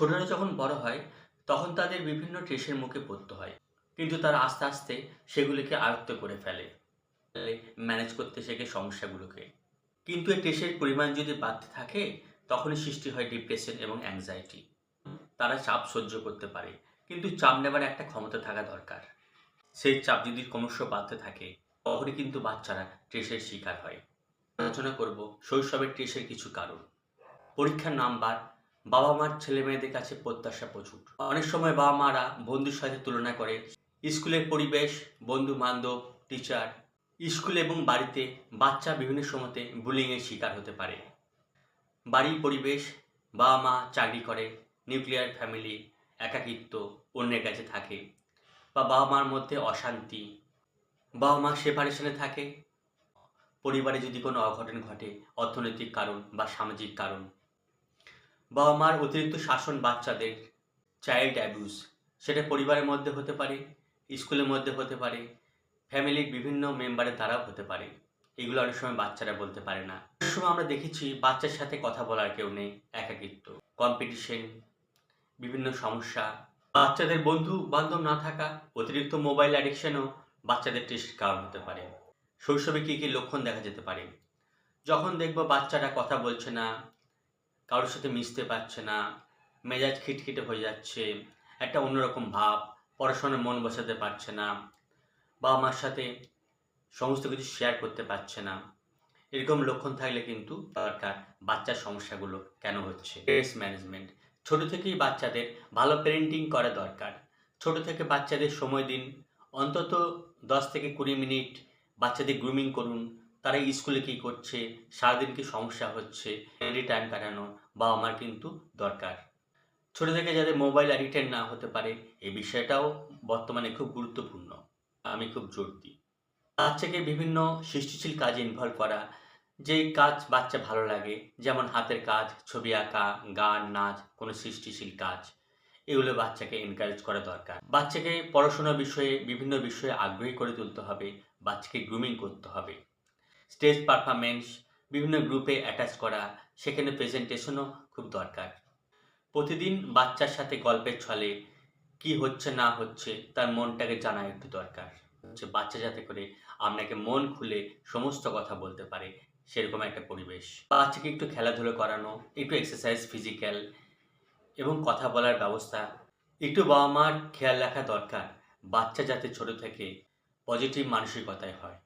ছোটরা যখন বড় হয়, তখন তাদের বিভিন্ন ট্রেসের মুখে পড়তে হয়। কিন্তু তারা আস্তে আস্তে সেগুলিকে আয়ত্ত করে ফেলে, ম্যানেজ করতে শেখে সমস্যাগুলোকে। কিন্তু এই ট্রেসের পরিমাণ যদি বাড়তে থাকে, তখনই সৃষ্টি হয় ডিপ্রেশন এবং অ্যাংজাইটি তারা চাপ সহ্য করতে পারে, কিন্তু চাপ নেবার একটা ক্ষমতা থাকা দরকার। সেই চাপ যদি ক্রমশ বাড়তে থাকে, তখনই কিন্তু বাচ্চারা ট্রেসের শিকার হয়। আলোচনা করব শৈশবের ট্রেসের কিছু কারণ। পরীক্ষার নাম্বার বাবা মার ছেলে মেয়েদের কাছে প্রত্যাশা প্রচুর। অনেক সময় বাবা মারা বন্ধুর সাথে তুলনা করে। স্কুলের পরিবেশ বন্ধু বান্ধব টিচার স্কুল এবং বাড়িতে বাচ্চা বিভিন্ন সময়তে বুলিংয়ের শিকার হতে পারে। বাড়ির পরিবেশ বাবা মা চাকরি করে নিউক্লিয়ার ফ্যামিলি একাকিত্ব অন্যের কাছে থাকে বা বাবা মার মধ্যে অশান্তি। বাবা মা সেপারেশনে থাকে। পরিবারে যদি কোনো অঘটন ঘটে, অর্থনৈতিক কারণ বা সামাজিক কারণ বাবা মার অতিরিক্ত শাসন বাচ্চাদের চাইল্ড অ্যাবিউজ সেটা পরিবারের মধ্যে হতে পারে, স্কুলের মধ্যে হতে পারে ফ্যামিলির বিভিন্ন মেম্বারের দ্বারাও হতে পারে। এগুলো অনেক সময় বাচ্চারা বলতে পারে না। অনেক সময় আমরা দেখেছি বাচ্চার সাথে কথা বলার কেউ নেই, একাকিত্ব কম্পিটিশন বিভিন্ন সমস্যা। বাচ্চাদের বন্ধু বান্ধব না থাকা, অতিরিক্ত মোবাইল অ্যাডিকশনও বাচ্চাদের টেস্ট কারণ হতে পারে। শৈশবে কী কী লক্ষণ দেখা যেতে পারে? যখন দেখব বাচ্চারা কথা বলছে না কারোর সাথে মিশতে পারছে না, মেজাজ খিটখিটে হয়ে যাচ্ছে, একটা অন্যরকম ভাব পড়াশোনায় মন বসাতে পারছে না, বাবা মার সাথে সমস্ত কিছু শেয়ার করতে পারছে না। এরকম লক্ষণ থাকলে কিন্তু দরকার বাচ্চার সমস্যাগুলো কেন হচ্ছে? স্ট্রেস ম্যানেজমেন্ট ছোট থেকেই বাচ্চাদের ভালো পেরেন্টিং করা দরকার। ছোট থেকে বাচ্চাদের সময় দিন। অন্তত দশ থেকে কুড়ি মিনিট বাচ্চাদের গ্রুমিং করুন। তারা স্কুলে কী করছে? সারাদিন কী সমস্যা হচ্ছে? এনি টাইম কাটানো বা আমার কিন্তু দরকার। ছোট থেকে যাতে মোবাইল অ্যাডিক্টেড না হতে পারে, এই বিষয়টাও বর্তমানে খুব গুরুত্বপূর্ণ। আমি খুব জোর দিই বাচ্চাকে বিভিন্ন সৃষ্টিশীল কাজে ইনভলভ করা যেই কাজ বাচ্চা ভালো লাগে, যেমন হাতের কাজ, ছবি আঁকা, গান, নাচ, কোনো সৃষ্টিশীল কাজ, এগুলো বাচ্চাকে এনকারেজ করা দরকার। বাচ্চাকে পড়াশোনা বিষয়ে, বিভিন্ন বিষয়ে আগ্রহী করে তুলতে হবে, বাচ্চাকে গ্রুমিং করতে হবে। স্টেজ পারফরমেন্স বিভিন্ন গ্রুপে অ্যাটাচ করা, সেখানে প্রেজেন্টেশনও খুব দরকার। প্রতিদিন বাচ্চার সাথে গল্পের ছলে কি হচ্ছে, না হচ্ছে, তার মনটাকে জানা একটু দরকার। হচ্ছে বাচ্চা যাতে করে আপনাকে মন খুলে সমস্ত কথা বলতে পারে, সেরকম একটা পরিবেশ। বাচ্চাকে একটু খেলাধুলো করানো, একটু এক্সারসাইজ ফিজিক্যাল এবং কথা বলার ব্যবস্থা, একটু বাবা মার খেয়াল রাখা দরকার। বাচ্চা যাতে ছোট থেকে পজিটিভ মানসিকতায় হয়।